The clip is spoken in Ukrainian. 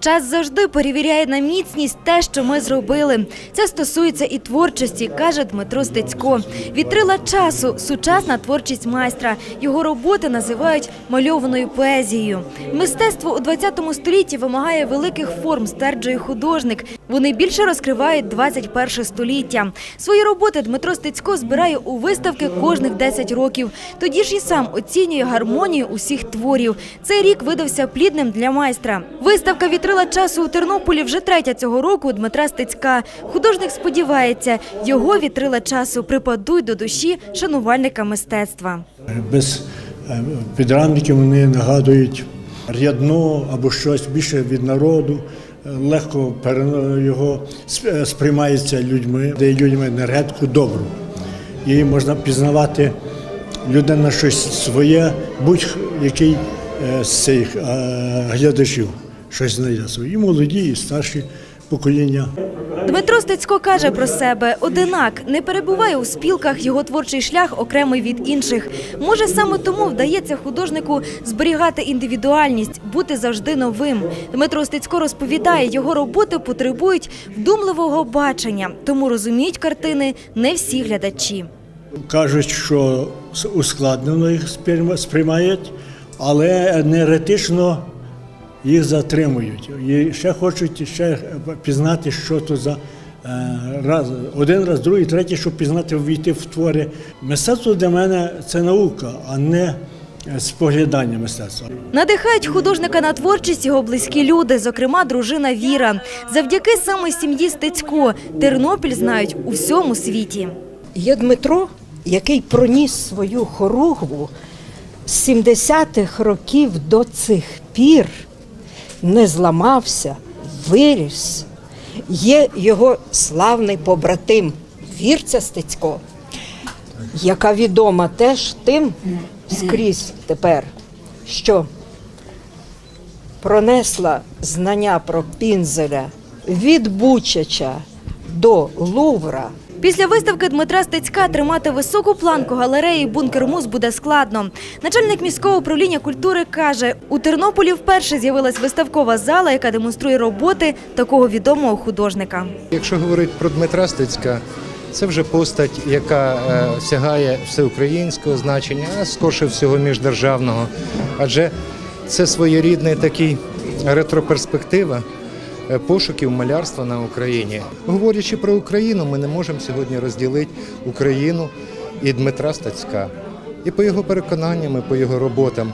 Час завжди перевіряє на міцність те, що ми зробили. Це стосується і творчості, каже Дмитро Стецько. Вітрила часу сучасна творчість майстра. Його роботи називають мальованою поезією. Мистецтво у 20 столітті вимагає великих форм, стверджує художник. Вони більше розкривають 21 століття. Свої роботи Дмитро Стецько збирає у виставки кожних 10 років. Тоді ж і сам оцінює гармонію усіх творів. Цей рік видався плідним для майстра. Виставка вітрила часу у Тернополі вже третя цього року Дмитра Стецька. Художник сподівається, його вітрила часу припадуть до душі шанувальника мистецтва. Без е, підрамників вони нагадують рядно або щось більше від народу. Легко його е, сприймається людьми, дає людям енергетику добру. І можна пізнавати людина щось своє, будь-який е, з цих е, глядачів щось знайде. І молоді, і старші покоління. Дмитро Стецько каже про себе: одинак не перебуває у спілках. Його творчий шлях окремий від інших. Може, саме тому вдається художнику зберігати індивідуальність, бути завжди новим. Дмитро Стецько розповідає, його роботи потребують вдумливого бачення, тому розуміють картини не всі глядачі. Кажуть, що ускладнено їх сприйма- сприймають, але енергетично їх затримують. І ще хочуть ще пізнати, що то за е, раз, один раз, другий, третій, щоб пізнати, ввійти в твори. Мистецтво для мене це наука, а не е, споглядання мистецтва. Надихають художника на творчість його близькі люди, зокрема дружина Віра. Завдяки саме сім'ї Стецько Тернопіль знають у всьому світі. Є Дмитро, який проніс свою хоругву з 70-х років до цих пір, не зламався, виріс. Є його славний побратим Вірця Стецько, яка відома теж тим скрізь тепер, що пронесла знання про Пінзеля від Бучача до Лувра. Після виставки Дмитра Стецька тримати високу планку галереї «Бункер Муз» буде складно. Начальник міського управління культури каже, у Тернополі вперше з'явилась виставкова зала, яка демонструє роботи такого відомого художника. Якщо говорити про Дмитра Стецька, це вже постать, яка е, сягає всеукраїнського значення, а скорше всього міждержавного. Адже це своєрідний такий ретроперспектива пошуків малярства на Україні. Говорячи про Україну, ми не можемо сьогодні розділити Україну і Дмитра Стацька. І по його переконанням, і по його роботам.